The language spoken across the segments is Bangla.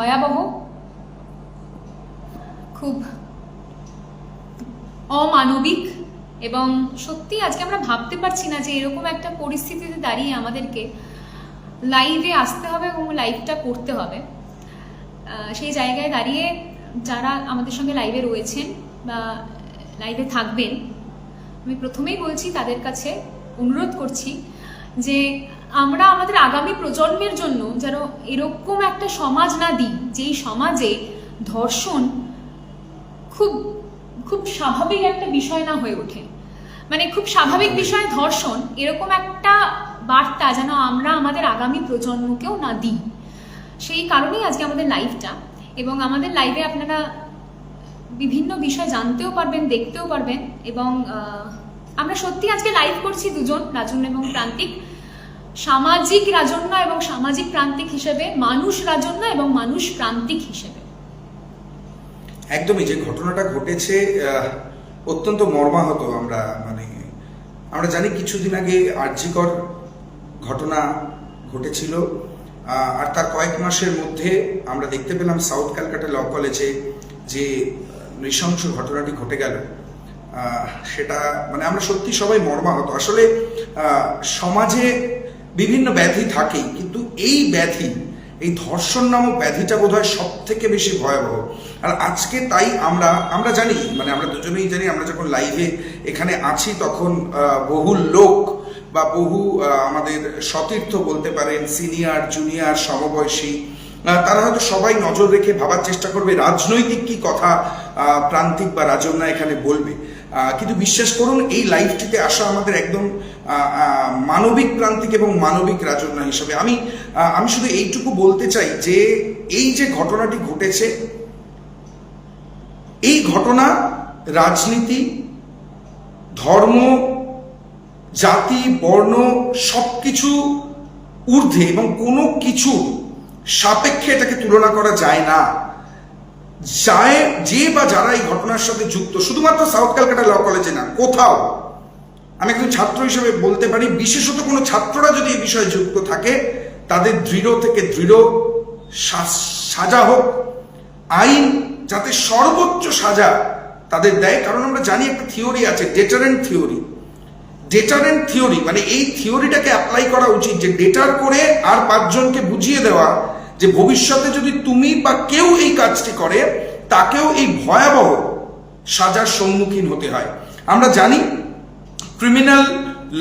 ভয়াবহ, খুব অমানবিক এবং সত্যি আজকে আমরা ভাবতে পারছি না যে এরকম একটা পরিস্থিতিতে দাঁড়িয়ে আমাদেরকে লাইভে আসতে হবে এবং লাইভটা করতে হবে। সেই জায়গায় দাঁড়িয়ে যারা আমাদের সঙ্গে লাইভে রয়েছেন বা লাইভে থাকবেন, আমি প্রথমেই বলছি তাদের কাছে অনুরোধ করছি যে আমরা আমাদের আগামী প্রজন্মের জন্য যেন এরকম একটা সমাজ না দিই, যেই সমাজে ধর্ষণ খুব খুব স্বাভাবিক একটা বিষয় না হয়ে ওঠে। মানে খুব স্বাভাবিক বিষয় ধর্ষণ, এরকম একটা বার্তা যেন আমরা আমাদের আগামী প্রজন্মকেও না দিই। সেই কারণেই আজকে আমাদের লাইভটা এবং আমাদের লাইভে আপনারা বিভিন্ন বিষয় জানতেও পারবেন, দেখতেও পারবেন। এবং আমরা সত্যি আজকে লাইভ করছি দুজন রাজন্য এবং প্রান্তিক। সামাজিক রাজন্য এবং সামাজিক প্রান্তিক হিসেবে, মানুষ রাজন্য এবং মানুষ প্রান্তিক হিসেবে। একদমই, যে ঘটনাটা ঘটেছে অত্যন্ত মর্মাহত আমরা মানে আমরা জানি কিছুদিন আগে আর্যিকর ঘটনা ঘটেছিল আর তার কয়েক মাসের মধ্যে আমরা দেখতে পেলাম সাউথ ক্যালকাটা ল কলেজে যে নৃশংস ঘটনাটি ঘটে গেল। সেটা মানে আমরা সত্যি সবাই মর্মাহত। আসলে সমাজে বিভিন্ন ব্যাধি থাকেই, কিন্তু এই ব্যাধি, এই ধর্ষণ নামক ব্যাধিটা বোধ হয় সব থেকে বেশি ভয়াবহ। আর আজকে তাই আমরা আমরা জানি মানে আমরা দুজনেই জানি, আমরা যখন লাইভে এখানে আছি তখন বহু লোক বা বহু আমাদের সতীর্থ বলতে পারেন, সিনিয়র, জুনিয়র, সমবয়সী তারা হয়তো সবাই নজর রেখে ভাবার চেষ্টা করবে রাজনৈতিক কি কথা প্রান্তিক বা রাজন্যা এখানে বলবে। কিন্তু বিশ্বাস করুন, এই লাইভটিতে আসা আমাদের একদম মানবিক প্রান্তিক এবং মানবিক রাজন্যা হিসেবে। আমি আমি শুধু এইটুকু বলতে চাই যে, এই যে ঘটনাটি ঘটেছে, এই ঘটনা রাজনীতি, ধর্ম, জাতি, বর্ণ সবকিছু ঊর্ধ্বে এবং কোনো কিছু সাপেক্ষে এটাকে তুলনা করা যায় না। যায় যে বা যারা এই ঘটনার সাথে যুক্ত, শুধুমাত্র সাউথ ক্যালকাটা ল কলেজে না, কোথাও আমি একজন ছাত্র হিসেবে বলতে পারি, বিশেষত কোনো ছাত্ররা যদি এই বিষয়ে যুক্ত থাকে, তাদের দৃঢ় থেকে দৃঢ় সাজা হোক। আইন যাতে সর্বোচ্চ সাজা তাদের দেয়, কারণ আমরা জানি একটা থিওরি আছে ডেটারেন্ট থিওরি ডেটারেন্ট থিওরি মানে এই থিওরিটাকে অ্যাপ্লাই করা উচিত যে ডেটার করে আর পাঁচজনকে বুঝিয়ে দেওয়া যে ভবিষ্যতে যদি তুমি বা কেউ এই কাজটি করে, তাকেও এই ভয়াবহ সাজার সম্মুখীন হতে হয়। আমরা জানি ক্রিমিনাল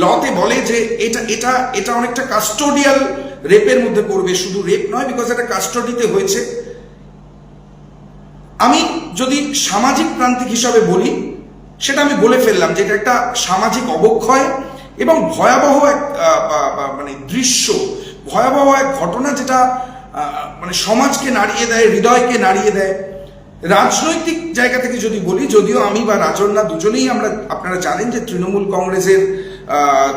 লতে বলে যে এটা এটা এটা অনেকটা কাস্টোডিয়াল রেপের মধ্যে পড়বে। শুধু রেপ নয় বিকজ এটা কাস্টোডিতে হয়েছে। আমি যদি সামাজিক প্রান্তিক হিসাবে বলি, সেটা আমি বলে ফেললাম যে এটা একটা সামাজিক অবক্ষয় এবং ভয়াবহ এক মানে দৃশ্য, ভয়াবহ এক ঘটনা যেটা মানে সমাজকে নাড়িয়ে দেয়, হৃদয়কে নাড়িয়ে দেয়। রাজনৈতিক জায়গা থেকে যদি বলি যদিও আমি বা রাজন্যা দুজনেই আমরা আপনারা জানেন যে তৃণমূল কংগ্রেসের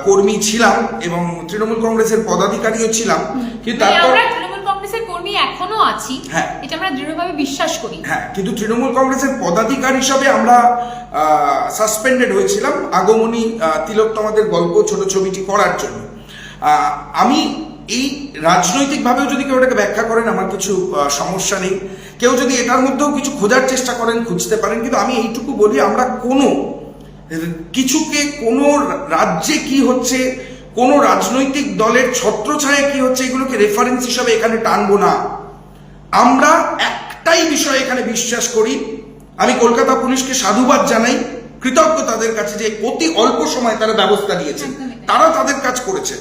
কর্মী ছিলাম এবং তৃণমূল কংগ্রেসের পদাধিকারীও ছিলাম। কিন্তু মানে তারপর তৃণমূল কংগ্রেসের কর্মী এখনও আছি হ্যাঁ। এটা আমরা দৃঢ়ভাবে বিশ্বাস করি। হ্যাঁ কিন্তু তৃণমূল কংগ্রেসের পদাধিকার হিসাবে আমরা সাসপেন্ডেড হয়েছিলাম আগমনী তিলোত্তমাদের গল্প ছোট ছবিটি করার জন্য। আমি এই রাজনৈতিকভাবেও যদি কেউ এটাকে ব্যাখ্যা করেন আমার কিছু সমস্যা নেই। কেউ যদি এটার মধ্যেও কিছু খোঁজার চেষ্টা করেন খুঁজতে পারেন। কিন্তু আমি এইটুকু বলি আমরা কোনো কিছুকে কোনো রাজ্যে কি হচ্ছে কোনো রাজনৈতিক দলের ছত্রছায়া কি হচ্ছে এগুলোকে রেফারেন্স হিসাবে এখানে টানবো না। আমরা একটাই বিষয় এখানে বিশ্বাস করি আমি কলকাতা পুলিশকে সাধুবাদ জানাই কৃতজ্ঞ তাদের কাছে যে অতি অল্প সময় তারা ব্যবস্থা নিয়েছে। তারা তাদের কাজ করেছে।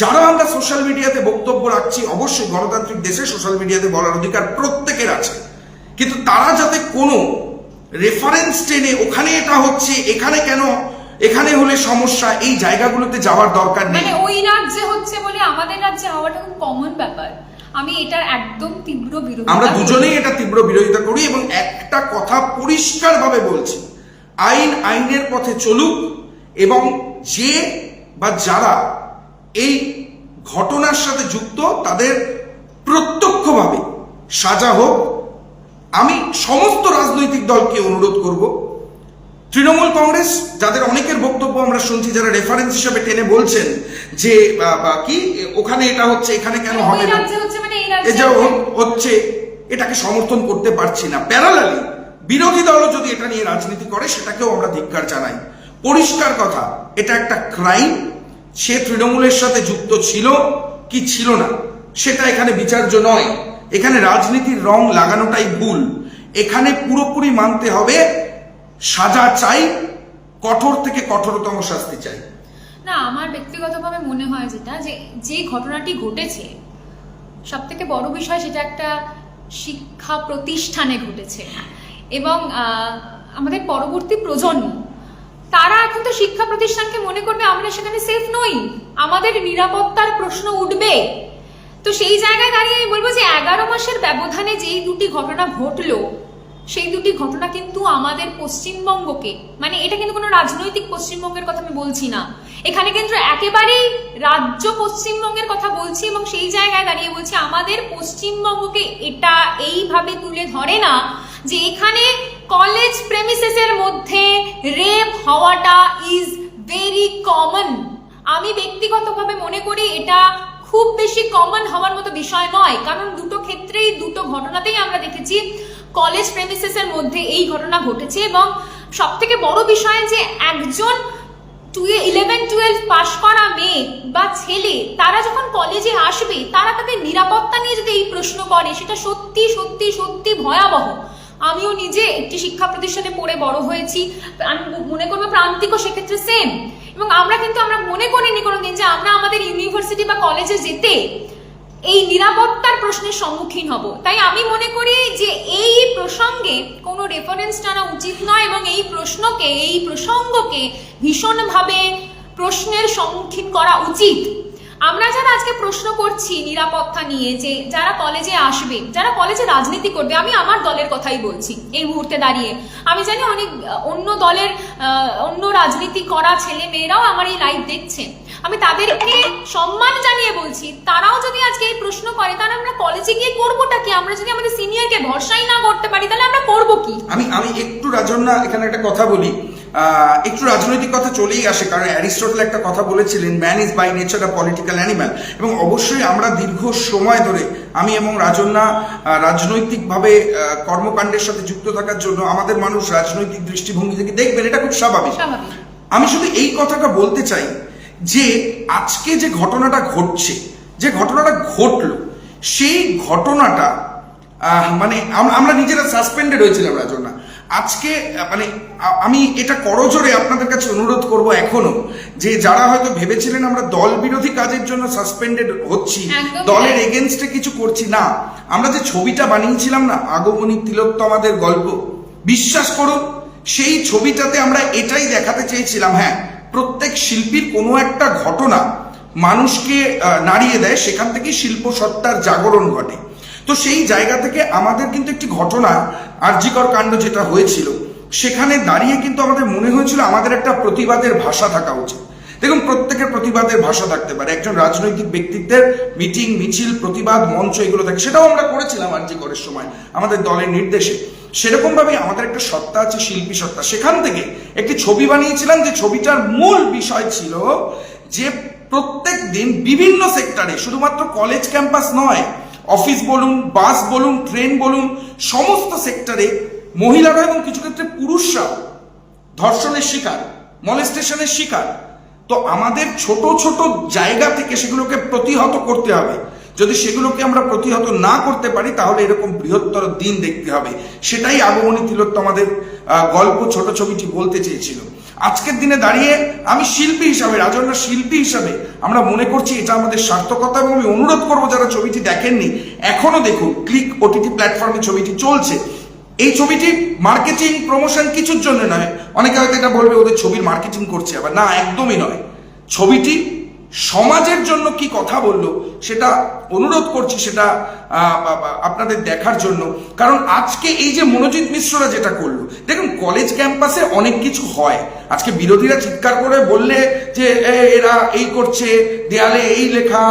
যারা আমরা সোশ্যাল মিডিয়াতে বক্তব্য রাখছি অবশ্যই গণতান্ত্রিক দেশে সোশ্যাল মিডিয়াতে বলার অধিকার প্রত্যেকের আছে। কিন্তু তারা যাতে কোনো রেফারেন্স টেনে ওখানে এটা হচ্ছে এখানে কেন এখানে হলে সমস্যা এই জায়গাগুলোতে যাওয়ার দরকার নেই। মানে ওই রাজ্যে হচ্ছে বলে আমাদের রাজ্যে হওয়াটা খুব কমন ব্যাপার। আমি এটার একদম তীব্র বিরোধিতা আমরা দুজনেই এটা তীব্র বিরোধিতা করি এবং একটা কথা পরিষ্কারভাবে বলছি। আইন আইনের পথে চলুক এবং যে বা যারা এই ঘটনার সাথে যুক্ত তাদের প্রত্যক্ষভাবে সাজা হোক আমি সমস্ত রাজনৈতিক দলকে অনুরোধ করব। তৃণমূল কংগ্রেস যাদের অনেকের বক্তব্য আমরা শুনছি যারা রেফারেন্স হিসেবে টেনে বলছেন যে কি ওখানে এটা হচ্ছে এখানে কেন মানে হবে না? হচ্ছে মানে যা হচ্ছে। এটাকে সমর্থন করতে পারছি না। প্যারালালি বিরোধী দলও যদি এটা নিয়ে রাজনীতি করে সেটাকেও আমরা ধিক্কার জানাই। পরিষ্কার কথা এটা একটা ক্রাইম সে তৃণমূলের সাথে যুক্ত ছিল কি ছিল না, সেটা এখানে বিচার্য নয়। এখানে রাজনীতির রং লাগানোটাই ভুল। এখানে পুরোপুরি মানতে হবে সাজা চাই, কঠোর থেকে কঠোরতম শাস্তি চাই। না, আমার ব্যক্তিগতভাবে মনে হয় যেটা, যে যে ঘটনাটি ঘটেছে সব থেকে বড় বিষয় সেটা একটা শিক্ষা প্রতিষ্ঠানে ঘটেছে। এবং আমাদের পরবর্তী প্রজন্ম তারা এখন তো শিক্ষা প্রতিষ্ঠানকে মনে করবে আমরা সেখানে সেফ নই। আমাদের নিরাপত্তার প্রশ্ন উঠবে। তো সেই জায়গায় দাঁড়িয়ে আমি বলব যে এগারো মাসের ব্যবধানে যেই দুটি ঘটনা ঘটলো, সেই দুটি ঘটনা কিন্তু আমাদের পশ্চিমবঙ্গকে মানে এটা কিন্তু কোনো রাজনৈতিক পশ্চিমবঙ্গের কথা আমি বলছি না। এখানে কিন্তু একেবারেই রাজ্য পশ্চিমবঙ্গের কথা বলছি এবং সেই জায়গায় দাঁড়িয়ে বলছি আমাদের পশ্চিমবঙ্গকে এটা এইভাবে তুলে ধরে না যে এখানে কলেজ প্রেমিসেসের মধ্যে রেপ হওয়াটা ইজ ভেরি কমন আমি ব্যক্তিগতভাবে মনে করি এটা খুব বেশি কমন হওয়ার মতো বিষয় নয়। কারণ দুটো ক্ষেত্রেই, দুটো ঘটনাতেই আমরা দেখেছি কলেজ প্রেমিসেসের মধ্যে এই ঘটনা ঘটেছে এবং সব থেকে বড় বিষয় যে একজন টুয়ে ইলেভেন টুয়েলভ পাশ করা মেয়ে বা ছেলে, তারা যখন কলেজে আসবে, তারা তাদের নিরাপত্তা নিয়ে যদি এই প্রশ্ন করে, সেটা সত্যি সত্যি সত্যি ভয়াবহ। আমিও নিজে একটি শিক্ষা প্রতিষ্ঠানে পড়ে বড় হয়েছি। আমি মনে করব প্রান্তিকও সেক্ষেত্রে সেম এবং আমরা কিন্তু আমরা মনে করিনি কোনোদিন যে আমরা আমাদের ইউনিভার্সিটি বা কলেজে যেতে এই নিরাপত্তার প্রশ্নের সম্মুখীন হব। তাই আমি মনে করি যে এই প্রসঙ্গে কোনো রেফারেন্স টানা উচিত নয় এবং এই প্রশ্নকে, এই প্রসঙ্গকে ভীষণভাবে প্রশ্নের সম্মুখীন করা উচিত। আমরা যারা আজকে প্রশ্ন করছি নিরাপত্তা নিয়ে যে যারা কলেজে আসবে, যারা কলেজে রাজনীতি করবে, আমি আমার দলের কথাই বলছি এই মুহূর্তে দাঁড়িয়ে। আমি জানি অনেক অন্য দলের অন্য রাজনীতি করা ছেলে মেয়েরাও আমার এই লাইভ দেখছে। আমি তাদেরকে সম্মান জানিয়ে বলছি, তারাও যদি আজকে এই প্রশ্ন করে, তাহলে আমরা কলেজে গিয়ে করবোটা কি? আমরা যদি আমাদের সিনিয়রকে ভরসাই না করতে পারি, তাহলে আমরা করব কি? আমি আমি একটু রাজন্যা এখানে একটা কথা বলি। একটু রাজনৈতিক কথা চলেই আসে কারণ অ্যারিস্টটল একটা কথা বলেছিলেন man is by nature a political animal এবং অবশ্যই আমরা দীর্ঘ সময় ধরে আমি এবং রাজন্যা রাজনৈতিকভাবে কর্মকাণ্ডের সাথে যুক্ত থাকার জন্য আমাদের মানুষ রাজনৈতিক দৃষ্টিভঙ্গি থেকে দেখবেন এটা খুব স্বাভাবিক। স্বাভাবিক। আমি শুধু এই কথাটা বলতে চাই যে আজকে যে ঘটনাটা ঘটছে যে ঘটনাটা ঘটলো সেই ঘটনাটা মানে আমরা নিজেরা সাসপেন্ডেড হয়েছিলাম রাজনা আজকে মানে আমি এটা করজোরে আপনাদের কাছে অনুরোধ করব এখনও যে যারা হয়তো ভেবেছিলেন আমরা দল বিরোধী কাজের জন্য সাসপেন্ডেড হচ্ছি দলের। এগেনস্টে কিছু করছি না আমরা যে ছবিটা বানিয়েছিলাম না আগমনী তিলোত্তমাদের গল্প বিশ্বাস করুন সেই ছবিটাতে আমরা এটাই দেখাতে চেয়েছিলাম হ্যাঁ প্রত্যেক শিল্পীর কোনো একটা ঘটনা মানুষকে নাড়িয়ে দেয় সেখান থেকে শিল্প সত্তার জাগরণ ঘটে তো সেই জায়গা থেকে আমাদের কিন্তু একটি ঘটনা আর্যিকর কাণ্ড যেটা হয়েছিল, সেখানে দাঁড়িয়ে কিন্তু আমাদের মনে হয়েছিল আমাদের একটা প্রতিবাদের ভাষা থাকা উচিত। দেখুন, প্রত্যেকের প্রতিবাদের ভাষা থাকতে পারে। একজন রাজনৈতিক ব্যক্তিত্বের মিটিং, মিছিল, প্রতিবাদ, মঞ্চ এগুলো থাকে, সেটাও আমরা করেছিলাম আরজি সময় আমাদের দলের নির্দেশে। সেরকম ভাবে আমাদের একটা সত্তা আছে, শিল্পী সত্তা। সেখান থেকে একটি ছবি বানিয়েছিলাম, যে ছবিটার মূল বিষয় ছিল যে প্রত্যেক দিন বিভিন্ন সেক্টরে, শুধুমাত্র কলেজ ক্যাম্পাস নয় অফিস বলুন, বাস বলুন, ট্রেন বলুন, সমস্ত সেক্টরে মহিলারা এবং কিছু ক্ষেত্রে পুরুষরাও ধর্ষণের শিকার মলেস্টেশনের শিকার। তো আমাদের ছোট ছোট জায়গা থেকে সেগুলোকে প্রতিহত করতে হবে। যদি সেগুলোকে আমরা প্রতিহত না করতে পারি, তাহলে এরকম বৃহত্তর দিন দেখতে হবে। সেটাই আগমনী তিলোত্তম আমাদের গল্প, ছোট ছবিটি বলতে চেয়েছিল। আজকের দিনে দাঁড়িয়ে আমি শিল্পী হিসাবে, রাজন্যা শিল্পী হিসাবে আমরা মনে করছি এটা আমাদের সার্থকতা এবং আমি অনুরোধ করব যারা ছবিটি দেখেননি এখনও দেখুন ক্লিক ওটিটি প্ল্যাটফর্মে ছবিটি চলছে। এই ছবিটি মার্কেটিং প্রমোশন কিছুর জন্য নয়। অনেকে হয়তো এটা বলবে, ওদের ছবির মার্কেটিং করছে, আবার না, একদমই নয়। ছবিটি সমাজের জন্য কি কথা বলল, সেটা অনুরোধ করছি, সেটা আপনাদের দেখার জন্য। কারণ আজকে এই যে মনোজিৎ মিশ্ররা যেটা করল, দেখুন কলেজ ক্যাম্পাসে অনেক কিছু হয়। আজকে বিরোধীরা চিৎকার করে বললে যে এরা এই করছে, দেয়ালে এই লেখা।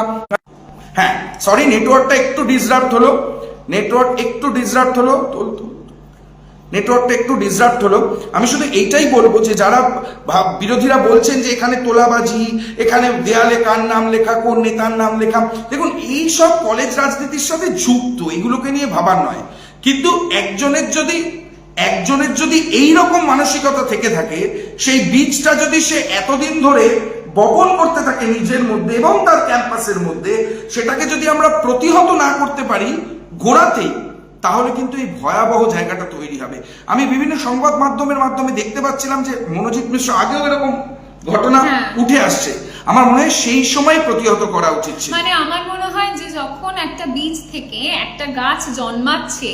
হ্যাঁ সরি নেটওয়ার্কটা একটু ডিসরাপ্ট হলো। নেটওয়ার্ক একটু ডিসরাপ্ট হলো নেটওয়ার্কটা একটু ডিসরাপ্ট হলো। আমি শুধু এইটাই বলব যে যারা বিরোধীরা বলছেন যে এখানে তোলাবাজি, এখানে দেয়ালে কার নাম লেখা, কোন নেতার নাম লেখা, দেখুন এই সব কলেজ রাজনীতির সাথে যুক্ত এগুলোকে নিয়ে ভাবার নয়। কিন্তু একজনের যদি একজনের যদি এই রকম মানসিকতা থেকে থাকে, সেই বীজটা যদি সে এতদিন ধরে বপন করতে থাকে নিজের মধ্যে এবং তার ক্যাম্পাসের মধ্যে, সেটাকে যদি আমরা প্রতিহত না করতে পারি গোড়াতেই তাহলে কিন্তু এই ভয়াবহ জায়গাটা তৈরি হবে। আমি বিভিন্ন সংবাদ মাধ্যমের মাধ্যমে দেখতে পাচ্ছিলাম যে মনোজিৎ মিশ্র আগেও এরকম ঘটনা হ্যাঁ। উঠে আসছে। আমার মনে হয় সেই সময় প্রতিহত করা উচিত ছিল। মানে আমার মনে হয় যে যখন একটা বীজ থেকে একটা গাছ জন্মাচ্ছে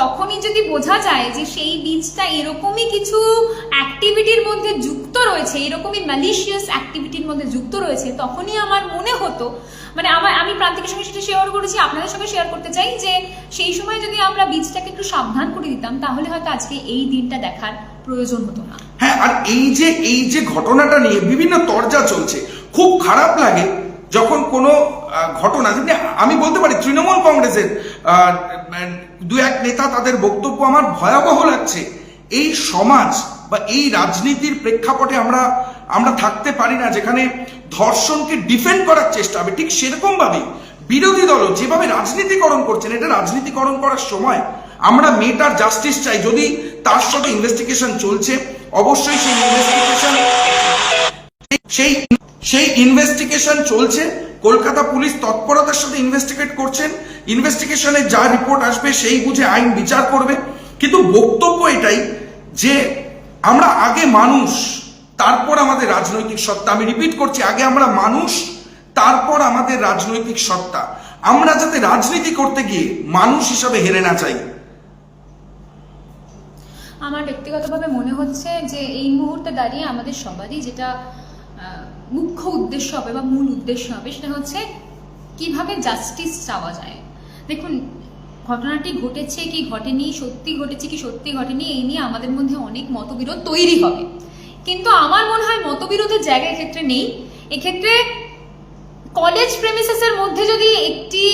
তখনই যদি বোঝা যায় যে সেই বীজটা এরকমই কিছু অ্যাক্টিভিটির মধ্যে যুক্ত রয়েছে, এরকমই ম্যালিশিয়াস অ্যাক্টিভিটির মধ্যে যুক্ত রয়েছে, তখনই আমার মনে হতো মানে আমার, আমি প্রান্তিকের সঙ্গে সেটা শেয়ার করেছি, আপনাদের সঙ্গে শেয়ার করতে চাই যে সেই সময় যদি আমরা বীজটাকে একটু সাবধান করে দিতাম, তাহলে হয়তো আজকে এই দিনটা দেখার প্রয়োজন হতো না। হ্যাঁ আর এই যে এই যে ঘটনাটা নিয়ে বিভিন্ন তরজা চলছে, খুব খারাপ লাগে যখন কোনো ঘটনা, যেমনি আমি বলতে পারি তৃণমূল কংগ্রেসের দু এক নেতা তাদের বক্তব্য আমার ভয়াবহ লাগছে। এই সমাজ বা এই রাজনীতির প্রেক্ষাপটে আমরা আমরা থাকতে পারি না, যেখানে ধর্ষণকে ডিফেন্ড করার চেষ্টা হবে। ঠিক সেরকম ভাবে বিরোধী দল যেভাবে রাজনীতিকরণ করছেন, এটা রাজনীতিকরণ করার সময় আমরা মেয়েটার জাস্টিস চাই। যদি তার সাথে ইনভেস্টিগেশন চলছে, অবশ্যই সেই ইনভেস্টিগেশন সেই সেই ইনভেস্টিগেশন চলছে। কলকাতা পুলিশ তৎপরতার সাথে ইনভেস্টিগেট করছেন। ইনভেস্টিগেশনে যা রিপোর্ট আসবে সেই বুঝে আইন বিচার করবে। কিন্তু বক্তব্য এটাই যে আমরা আগে মানুষ, তারপর আমাদের রাজনৈতিক সত্তা। আমি রিপিট করছি, আগে আমরা মানুষ, তারপর আমাদের রাজনৈতিক সত্তা। আমরা যাতে রাজনীতি করতে গিয়ে মানুষ হিসাবে হেরে না চাই আমার ব্যক্তিগতভাবে মনে হচ্ছে যে এই মুহূর্তে দাঁড়িয়ে আমাদের সবারই যেটা মুখ্য উদ্দেশ্য হবে বা মূল উদ্দেশ্য হবে সেটা হচ্ছে কীভাবে জাস্টিস চাওয়া যায়। দেখুন, ঘটনাটি ঘটেছে কি ঘটেনি, সত্যি ঘটেছে কি সত্যি ঘটেনি, এই নিয়ে আমাদের মধ্যে অনেক মতবিরোধ তৈরি হবে। কিন্তু আমার মনে হয় মতবিরোধের জায়গা এক্ষেত্রে নেই। এক্ষেত্রে কলেজ প্রেমিসেসের মধ্যে যদি একটি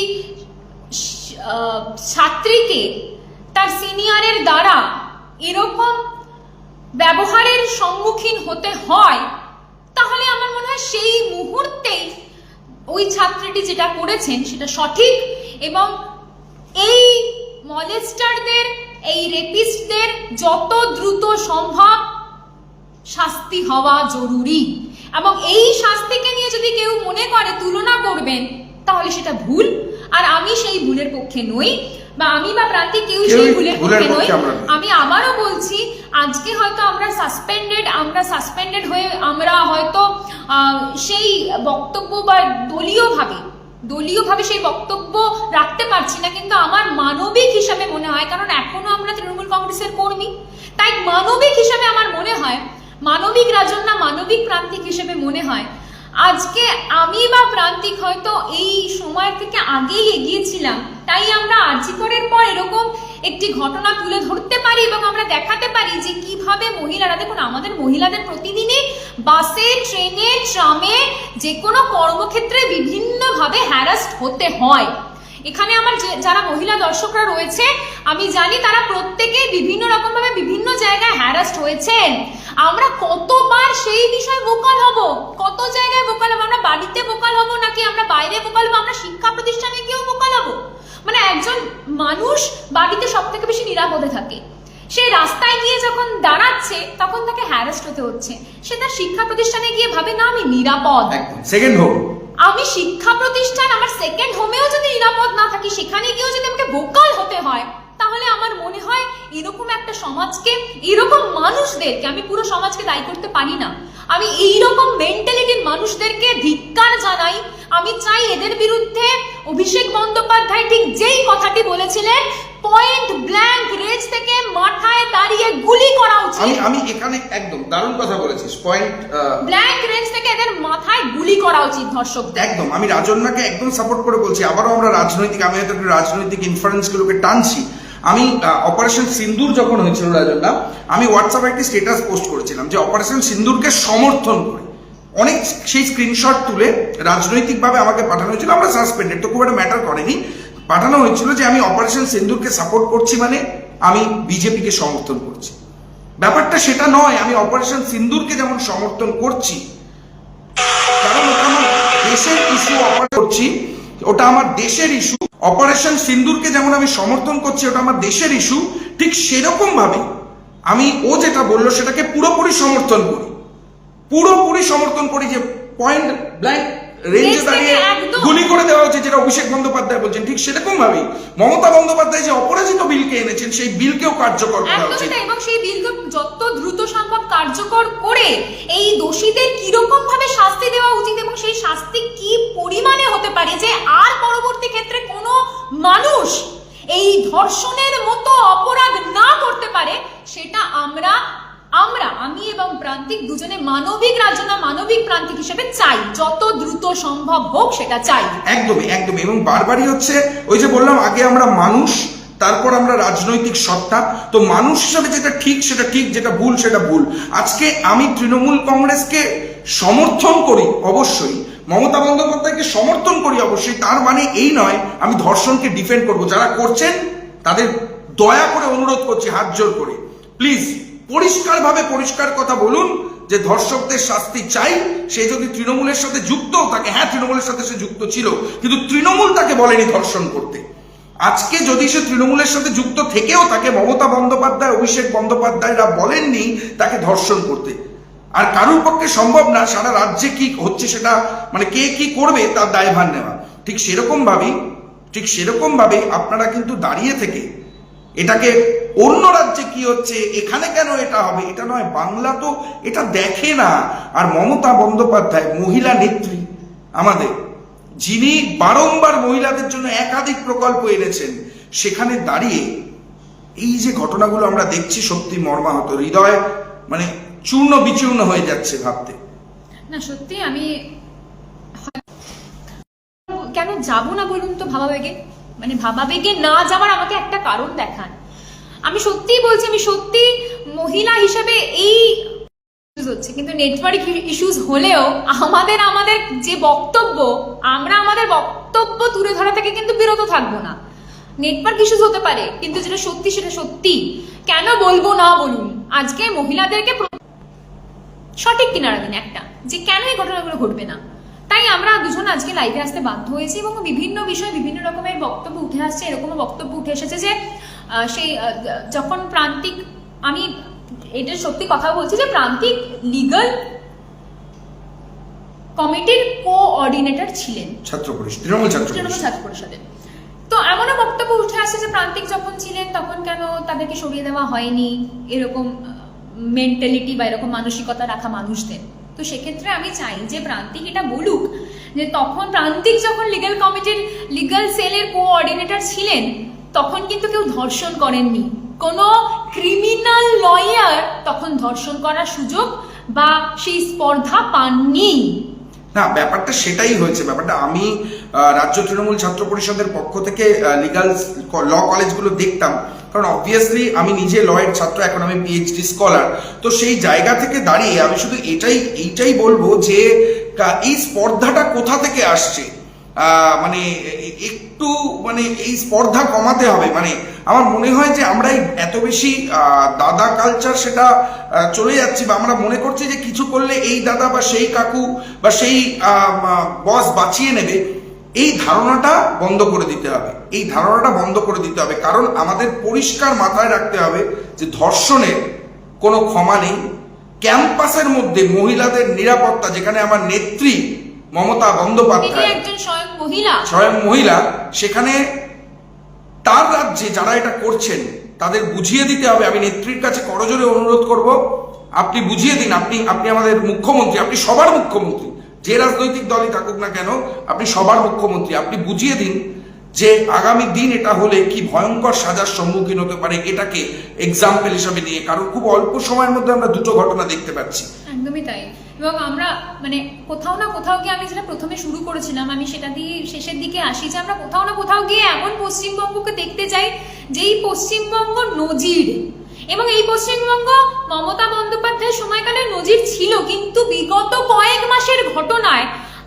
ছাত্রীকে তার সিনিয়রের দ্বারা এরকম ব্যবহারের সম্মুখীন হতে হয় তাহলে আমার মনে হয় সেই মুহূর্তেই ওই ছাত্রীটি যেটা করেছেন সেটা সঠিক এবং এই মলেস্টারদের, এই রেপিস্টদের যত দ্রুত সম্ভব শাস্তি হওয়া জরুরি। এবং এই শাস্তিকে নিয়ে যদি কেউ মনে করে, তুলনা করবেন, তাহলে সেটা ভুল। আর আমি সেই ভুলের পক্ষে নই। বা আমি বা প্রান্তিক কেউ সেই ভুলের পক্ষে নই। আমি আবারও বলছি আজকে হয়তো আমরা সাসপেন্ডেড আমরা সাসপেন্ডেড হয়ে আমরা হয়তো সেই বক্তব্য বা দলীয়ভাবে দলীয়ভাবে সেই বক্তব্য রাখতে পারছি না কিন্তু আমার মানবিক হিসাবে মনে হয় কারণ এখনও আমরা তৃণমূল কংগ্রেসের কর্মী তাই মানবিক হিসাবে আমার মনে হয় মানবিক রাজন্য মানবিক প্রান্তিক হিসেবে মনে হয় আজকে আমি বা প্রান্তিক হয়তো এই সময় থেকে আগেই এগিয়েছিলাম, তাই আমরা আর্জিকরের পর এরকম একটি ঘটনা তুলে ধরতে পারি এবং আমরা দেখাতে পারি যে কীভাবে মহিলারা, দেখুন আমাদের মহিলাদের প্রতিদিনই বাসে, ট্রেনে, ট্রামে যে কোনো কর্মক্ষেত্রে বিভিন্নভাবে হ্যারাস্ট হতে হয়। এখানে আমার যে যারা মহিলা দর্শকরা রয়েছে, আমি জানি তারা প্রত্যেকে বিভিন্ন রকম ভাবে বিভিন্ন জায়গায় হ্যারাস্ট হয়েছেন। আমরা কতবার সেই বিষয়ে ভোকাল হব? কত জায়গায় ভোকাল হব? আমরা বাড়িতে ভোকাল হব নাকি আমরা বাইরে ভোকাল হব? আমরা শিক্ষা প্রতিষ্ঠানে গিয়েও ভোকাল হব? মানে একজন মানুষ বাড়িতে সব থেকে বেশি নিরাপদে থাকে। সে রাস্তায় গিয়ে যখন দাঁড়াচ্ছে, তখন তাকে হ্যারাস্ট হতে হচ্ছে। সে তার শিক্ষা প্রতিষ্ঠানে গিয়ে ভাবে, না, আমি নিরাপদ। সেকেন্ড হোক আমি শিক্ষা প্রতিষ্ঠান আমার সেকেন্ড হোমেও যদি নিরাপদ না থাকি, সেখানে গিয়েও যদি আমাকে ভোকাল হতে হয়, তাহলে আমার মনে হয় এরকম একটা সমাজকে, এরকম মানুষদেরকে আমি পুরো সমাজকে দায়ী করতে পারি না। আমি এইরকম মেন্টালিটির মানুষদেরকে ধিক্কার জানাই। আমি চাই এদের বিরুদ্ধে অভিষেক বন্দ্যোপাধ্যায় ঠিক যেই কথাটি বলেছিলেন পয়েন্ট ব্ল্যাঙ্ক রেঞ্জ থেকে মাথায় দাঁড়িয়ে গুলি করা উচিত। আমি আমি এখানে একদম দারুণ কথা বলেছিস। পয়েন্ট ব্ল্যাঙ্ক রেঞ্জ থেকে এদের মাথায় গুলি করা উচিত ধর্ষকদের একদম আমি রাজন্যাকে একদম সাপোর্ট করে বলছি। আবারও আমরা রাজনৈতিক আমি হয়তো রাজনৈতিক ইনফারেন্সগুলোকে টানছি। আমি অপারেশন সিন্দুর যখন হয়েছিল রাজন্যা আমি হোয়াটসঅ্যাপে একটি স্টেটাস পোস্ট করেছিলাম যে অপারেশন সিন্দুরকে সমর্থন করে। অনেক সেই স্ক্রিনশট তুলে রাজনৈতিকভাবে আমাকে পাঠানো হয়েছিল। আমরা সাসপেন্ডেড তো খুব একটা ম্যাটার করেনি। পাঠানো হয়েছিল যে আমি অপারেশন সিন্দুরকে সাপোর্ট করছি মানে আমি বিজেপিকে সমর্থন করছি। ব্যাপারটা সেটা নয়, আমি অপারেশন সিন্দুরকে যেমন সমর্থন করছি, কারণ ওটা আমার দেশের ইস্যু করছি, ওটা আমার দেশের ইস্যু অপারেশন সিন্দুরকে যেমন আমি সমর্থন করছি, ওটা আমার দেশের ইস্যু ঠিক সেরকম ভাবে আমি ও যেটা বলল সেটাকে পুরোপুরি সমর্থন করি। পুরোপুরি সমর্থন করি যে পয়েন্ট ব্ল্যাঙ্ক রেঞ্জে দাঁড়িয়ে গুলি করে দেওয়া হচ্ছে যেটা অভিষেক বন্দ্যোপাধ্যায় বলছেন। ঠিক সেরকম ভাবেই মমতা বন্দ্যোপাধ্যায় যে অপরাজিত বিলকে এনেছেন সেই বিলকেও কার্যকর করা উচিত। এবং সেই বিলকে যত দ্রুত সম্ভব কার্যকর করে এই দোষীদের কীরকম ভাবে শাস্তি দেওয়া উচিত এবং সেই শাস্তি কি পরিমাণে হতে পারে যে আর পরবর্তী ক্ষেত্রে কোনো মানুষ এই ধর্ষণের মতো অপরাধ না করতে পারে সেটা আমরা আমরা, আমি এবং প্রান্তিক দুজনে মানবিক রাজ্য না, মানবিক প্রান্তিক হিসেবে চাই। যত দ্রুত সম্ভব হোক সেটা চাই। একদমই একদমই। এবং বারবারই হচ্ছে, ওই যে বললাম, আগে আমরা মানুষ, তারপর আমরা রাজনৈতিক সত্তা। তো মানুষ হিসাবে যেটা ঠিক, সেটা ঠিক, যেটা ভুল, সেটা ভুল। আজকে আমি তৃণমূল কংগ্রেসকে সমর্থন করি, অবশ্যই। মমতা বন্দ্যোপাধ্যায়কে সমর্থন করি, অবশ্যই। তার মানে এই নয়, আমি ধর্ষণকে ডিফেন্ড করব। যারা করছেন, তাদের দয়া করে অনুরোধ করছি, হাত জোর করে। প্লিজ পরিষ্কারভাবে পরিষ্কার কথা বলুন যে ধর্ষকদের শাস্তি চাই। সে যদি তৃণমূলের সাথে যুক্ত থাকে হ্যাঁ তৃণমূলের সাথে সে যুক্ত ছিল, কিন্তু তৃণমূল তাকে বলেনি ধর্ষণ করতে। আজকে যদি সে তৃণমূলের সাথে যুক্ত থেকেও তাকে মমতা বন্দ্যোপাধ্যায়, অভিষেক বন্দ্যোপাধ্যায়রা বলেননি তাকে ধর্ষণ করতে। আর কারুর পক্ষে সম্ভব না, সারা রাজ্যে কি হচ্ছে সেটা মানে কে কি করবে তার দায়ভার নেওয়া। ঠিক সেরকম ভাবেই ঠিক সেরকম ভাবে আপনারা কিন্তু দাঁড়িয়ে থেকে এটাকে অন্য রাজ্যে কি হচ্ছে? এখানে কেন এটা হবে? এটা নয়, বাংলা তো এটা দেখে না। আর মমতা বন্দ্যোপাধ্যায়, মহিলা নেত্রী আমাদের, যিনি বারংবার মহিলাদের জন্য একাধিক প্রকল্প এনেছেন, সেখানে দাঁড়িয়ে এই যে ঘটনাগুলো আমরা দেখছি সত্যি মর্মাহত, হৃদয় মানে চূর্ণ বিচূর্ণ হয়ে যাচ্ছে ভাবতে। না, সত্যি আমি কেন যাব না বলুন তো ভাবাবেগে মানে ভাবাবেগে না যাওয়ার আমাকে একটা কারণ দেখান। আমি সত্যিই বলছি, আমি সত্যি মহিলা হিসেবে এই হচ্ছে। কিন্তু নেটওয়ার্ক ইস্যুস হলেও আমাদের আমাদের যে বক্তব্য, আমরা আমাদের বক্তব্য তুলে ধরা থেকে কিন্তু বিরত থাকব না। নেটওয়ার্ক ইস্যুস হতে পারে, কিন্তু যেটা সত্যি, সেটা সত্যি। কেন বলব না বলুন? আজকে মহিলাদেরকে সঠিক কিনারা দিন একটা, যে কেন এই ঘটনাগুলো ঘটবে না? তাই আমরা দুজন আজকে লাইভে আসতে বাধ্য হয়েছি এবং বিভিন্ন বিষয়ে বিভিন্ন রকমের বক্তব্য উঠে আসছে। এরকমও বক্তব্য উঠে এসেছে যে সেই যখন প্রান্তিক আমি এটা সত্যি কথা বলছি যে প্রান্তিক লিগাল কমিটির কোঅর্ডিনেটর ছিলেন। ছাত্র পরিষদ তৃণমূল ছাত্র পরিষদের। তো এমনও বক্তব্য উঠে আসে যে প্রান্তিক যখন ছিলেন তখন কেন তাদেরকে সরিয়ে দেওয়া হয়নি? এরকম মেন্টালিটি বা এরকম মানসিকতা রাখা মানুষদের। তো সেক্ষেত্রে আমি চাই যে প্রান্তিক এটা বলুক, যে তখন প্রান্তিক যখন লিগাল কমিটির লিগ্যাল সেলের কোঅর্ডিনেটর ছিলেন, তখন কিন্তু কেউ ধর্ষণ করেননি। কোনো ক্রিমিনাল লয়ার তখন ধর্ষণ করার সুযোগ বা সেই স্পর্ধা পাননি। না, ব্যাপারটা সেটাই হয়েছে। ব্যাপারটা আমি রাজ্য তৃণমূল ছাত্র পরিষদের পক্ষ থেকে লিগাল ল কলেজগুলো দেখতাম। কারণ অবভিয়াসলি আমি নিজে লয়ের ছাত্র, এখন আমি পিএইচডি স্কলার তো সেই জায়গা থেকে দাঁড়িয়ে আমি শুধু এটাই, এইটাই বলব যে এই স্পর্ধাটা কোথা থেকে আসছে? মানে একটু মানে এই স্পর্ধা কমাতে হবে। মানে আমার মনে হয় যে আমরা এত বেশি দাদা কালচার সেটা চলে যাচ্ছি বা আমরা মনে করছি যে কিছু করলে এই দাদা বা সেই কাকু বা সেই বস বাঁচিয়ে নেবে। এই ধারণাটা বন্ধ করে দিতে হবে। এই ধারণাটা বন্ধ করে দিতে হবে। কারণ আমাদের পরিষ্কার মাথায় রাখতে হবে যে ধর্ষণের কোনো ক্ষমা নেই। ক্যাম্পাসের মধ্যে মহিলাদের নিরাপত্তা যেখানে আমার নেত্রী মমতা বন্দ্যোপাধ্যায়। একজন মহিলা। স্বয়ং মহিলা। সেখানে তার রাজ্যে যারা এটা করছেন তাদের বুঝিয়ে দিতে হবে। আমি নেত্রীর কাছে করজোরে অনুরোধ করব আপনি বুঝিয়ে দিন। আপনি আপনি আমাদের মুখ্যমন্ত্রী আপনি সবার মুখ্যমন্ত্রী। যে রাজনৈতিক দলই থাকুক না কেন, আপনি সবার মুখ্যমন্ত্রী। আপনি বুঝিয়ে দিন যে আগামী দিন এটা হলে কি ভয়ঙ্কর সাজার সম্মুখীন হতে পারে, এটাকে এক্সাম্পল হিসাবে নিয়ে। কারণ খুব অল্প সময়ের মধ্যে আমরা দুটো ঘটনা দেখতে পাচ্ছি। একদমই তাই। এবং আমরা মানে কোথাও না কোথাও গিয়ে আমি যেটা প্রথমে শুরু করেছিলাম, আমি সেটা দিয়ে শেষের দিকে আসি যে আমরা কোথাও না কোথাও গিয়ে এমন পশ্চিমবঙ্গকে দেখতে চাই, যেই পশ্চিমবঙ্গ নজির। এবং এই পশ্চিমবঙ্গ মমতা বন্দ্যোপাধ্যায়ের সময়কালে নজির ছিল, কিন্তু বিগত কয়েক মাসের ঘটনায়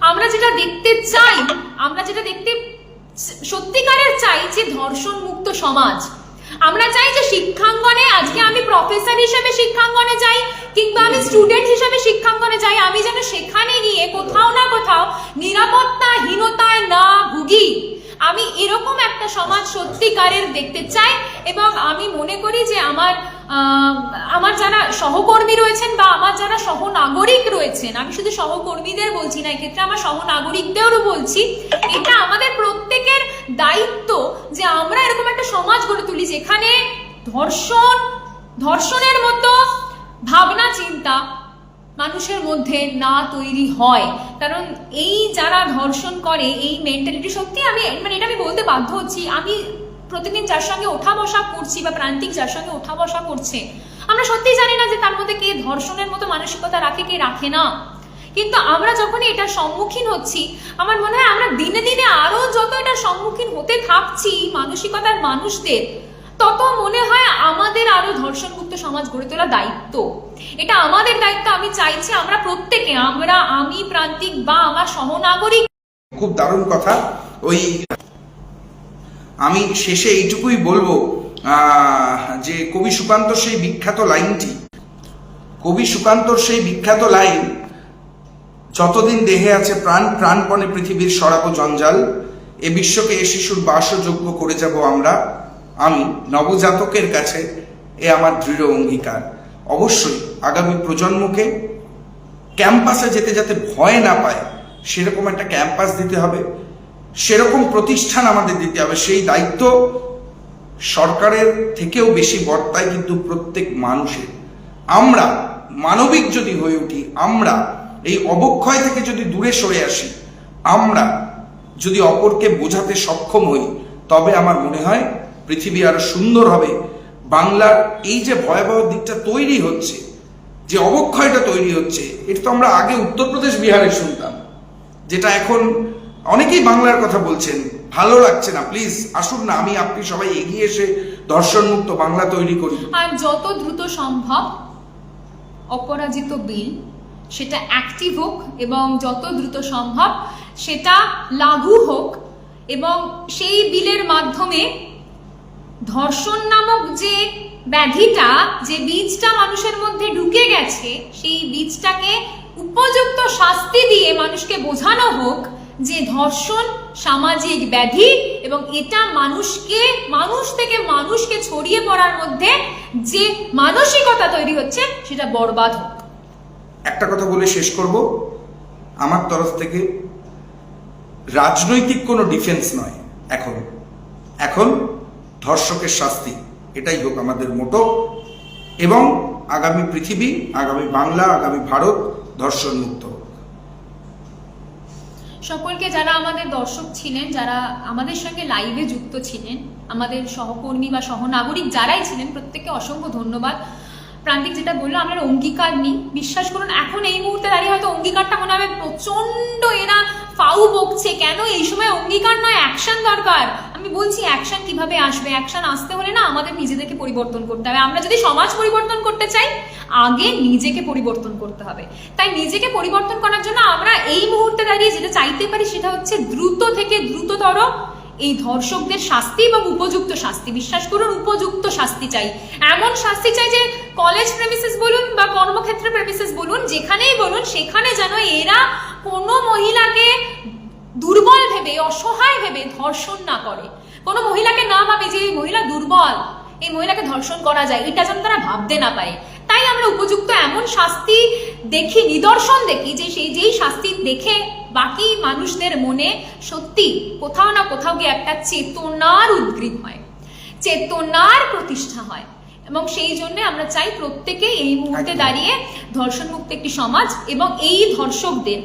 আমরা যেটা দেখতে চাই, আমরা যেটা দেখতে সত্যিকারের চাই যে ধর্ষণ মুক্ত সমাজ। আমরা চাই যে শিক্ষাঙ্গনে, আজকে আমি প্রফেসর হিসেবে শিক্ষাঙ্গনে যাই, কিংবা আমি স্টুডেন্ট হিসেবে শিক্ষাঙ্গনে যাই, আমি যেন সেখানে গিয়ে কোথাও না কোথাও নিরাপত্তাহীনতায় না ভুগি। আমি এরকম একটা সমাজ সত্যিকারের দেখতে চাই এবং আমি মনে করি যে আমার আমার যারা সহকর্মী রয়েছেন বা আমার যারা সহনাগরিক রয়েছেন, আমি শুধু সহকর্মীদের বলছি না, এক্ষেত্রে আমার সহনাগরিকদেরও বলছি, এটা আমাদের প্রত্যেকের দায়িত্ব যে আমরা এরকম একটা সমাজ গড়ে তুলি যেখানে ধর্ষণ, ধর্ষণের মতো ভাবনা, চিন্তা মানুষের মধ্যে না তৈরি হয়। কারণ এই যারা ধর্ষণ করে, এই মেন্টালিটি সত্যি আমি মানে এটা আমি বলতে বাধ্য হচ্ছি। আমি প্রতিদিন যার সঙ্গে ওঠা বসা করছি বা প্রান্তিক যার সঙ্গে ওঠা বসা করছে, আমরা সত্যিই জানি না যে তার মধ্যে কে ধর্ষণের মতো মানসিকতা রাখে, কে রাখে না। কিন্তু আমরা যখনই এটার সম্মুখীন হচ্ছি, আমার মনে হয় আমরা দিনে দিনে আরও যত এটা সম্মুখীন হতে থাকছি মানসিকতার মানুষদের তত মনে হয় আমাদের আরও ধর্ষণ মুক্ত সমাজ গড়ে তোলা দায়িত্ব। এটা আমাদের দায়িত্ব, আমি চাইছি আমরা প্রত্যেকে, আমরা, আমি প্রান্তিক বা আমার সহনাগরিক। খুব দারুণ কথা। ওই আমি শেষে এইটুকুই বলব যে কবি সুকান্ত সেই বিখ্যাত লাইনটি। কবি সুকান্তর সেই বিখ্যাত লাইন, যতদিন দেহে আছে প্রাণ, প্রাণপণে পৃথিবীর সরাব জঞ্জাল, এ বিশ্বকে এ শিশুর বাসযোগ্য করে যাব আমরা। আমি নবজাতকের কাছে এ আমার দৃঢ় অঙ্গীকার। অবশ্যই আগামী প্রজন্মকে ক্যাম্পাসে যেতে যাতে ভয় না পায়, সেরকম একটা ক্যাম্পাস দিতে হবে, সেরকম প্রতিষ্ঠান আমাদের দিতে হবে। সেই দায়িত্ব সরকারের থেকেও বেশি বর্তায় কিন্তু প্রত্যেক মানুষের। আমরা মানবিক যদি হয়ে উঠি, আমরা এই অবক্ষয় থেকে যদি দূরে সরে আসি, আমরা যদি অপরকে বোঝাতে সক্ষম হই, তবে আমার মনে হয় পৃথিবী আরও সুন্দর হবে। বাংলার এই যে ভয়াবহ দিকটা তৈরি হচ্ছে, যে অবক্ষয়টা তৈরি হচ্ছে, এটা তো আমরা আগে উত্তরপ্রদেশ, বিহারে শুনতাম, যেটা এখন অনেকেই বাংলার কথা বলছেন, ভালো লাগছে না প্লিজ আসুন না, আমি আপনি সবাই এগিয়ে এসে দর্শন মুক্ত বাংলা তৈরি করি। আর যত দ্রুত সম্ভব অপরাজিত বিল, সেটা অ্যাক্টিভ হোক এবং যত দ্রুত সম্ভব সেটা লাগু হোক এবং সেই বিলের মাধ্যমে ধর্ষণ নামক যে ব্যাধিটা, যে বীজটা মানুষের মধ্যে ঢুকে গেছে, সেই বীজটাকে উপযুক্ত শাস্তি দিয়ে মানুষকে বোঝানো হোক যে ধর্ষণ সামাজিক ব্যাধি এবং এটা মানুষকে, মানুষ থেকে মানুষকে ছড়িয়ে পড়ার মধ্যে যে মানসিকতা তৈরি হচ্ছে, সেটা বরবাদ হোক। একটা কথা বলে শেষ করব। আমার তরফ থেকে রাজনৈতিক কোনো ডিফেন্স নয়, এখন। এখন ধর্ষকের শাস্তি, এটাই হোক আমাদের মোটো। এবং আগামী পৃথিবী, আগামী বাংলা, আগামী ভারত ধর্ষণ মুক্ত সকলকে যারা আমাদের দর্শক ছিলেন, যারা আমাদের সঙ্গে লাইভে যুক্ত ছিলেন, আমাদের সহকর্মী বা সহনাগরিক যারাই ছিলেন, প্রত্যেককে অসংখ্য ধন্যবাদ। প্রান্তিক যেটা বলল, আমরা অঙ্গীকার নিই। বিশ্বাস করুন, এখন এই মুহূর্তে দাঁড়িয়ে হয়তো অঙ্গীকারটা মনে হবে প্রচণ্ড এরা ফাউ বকছে কেন? এই সময় অঙ্গীকার নয় অ্যাকশন দরকার। আমি বলছি অ্যাকশন কীভাবে আসবে? অ্যাকশন আসতে হলে না আমাদের নিজেদেরকে পরিবর্তন করতে হবে। আমরা যদি সমাজ পরিবর্তন করতে চাই, আগে নিজেকে পরিবর্তন করতে হবে। তাই নিজেকে পরিবর্তন করার জন্য আমরা এই মুহূর্তে দাঁড়িয়ে যেটা চাইতে পারি সেটা হচ্ছে দ্রুত থেকে দ্রুততর এই ধর্ষকদের শাস্তি এবং উপযুক্ত শাস্তি, বিশ্বাস করুন, উপযুক্ত শাস্তি চাই। এমন শাস্তি চাই যে কলেজ প্রেমিসেস বলুন বা কর্মক্ষেত্রে প্রেমিসেস বলুন, যেখানেই বলুন, সেখানে যেন এরা কোনো মহিলাকে দুর্বল ভেবে, অসহায় ভেবে ধর্ষণ না করে। কোনো মহিলাকে না ভাবে যে এই মহিলা দুর্বল, এই মহিলাকে ধর্ষণ করা যায়, এটা যেন তারা ভাবতে না পারে। তাই আমরা উপযুক্ত এমন শাস্তি দেখি, নিদর্শন দেখি, যে সেই, যেই শাস্তি দেখে বাকি মানুষদের মনে সত্যি কোথাও না কোথাও গিয়ে একটা চেতনার উদ্গ্রীব হয়। চেতনার প্রতিষ্ঠা হয়। এবং সেই জন্য আমরা চাই প্রত্যেকে এই মুহূর্তে দাঁড়িয়ে ধর্ষণ মুক্ত একটি সমাজ এবং এই ধর্ষকদের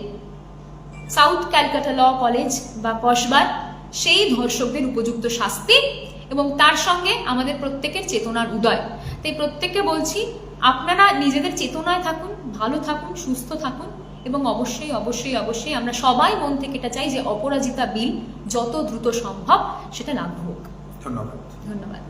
সাউথ ক্যালকাটা ল কলেজ বা কসবার সেই ধর্ষকদের উপযুক্ত শাস্তি এবং তার সঙ্গে আমাদের প্রত্যেকের চেতনার উদয়। তাই প্রত্যেককে বলছি আপনারা নিজেদের চেতনায় থাকুন ভালো থাকুন সুস্থ থাকুন এবং অবশ্যই অবশ্যই অবশ্যই আমরা সবাই মন থেকে এটা চাই যে অপরাজিতা বিল যত দ্রুত সম্ভব সেটা লাভ হোক। ধন্যবাদ। ধন্যবাদ।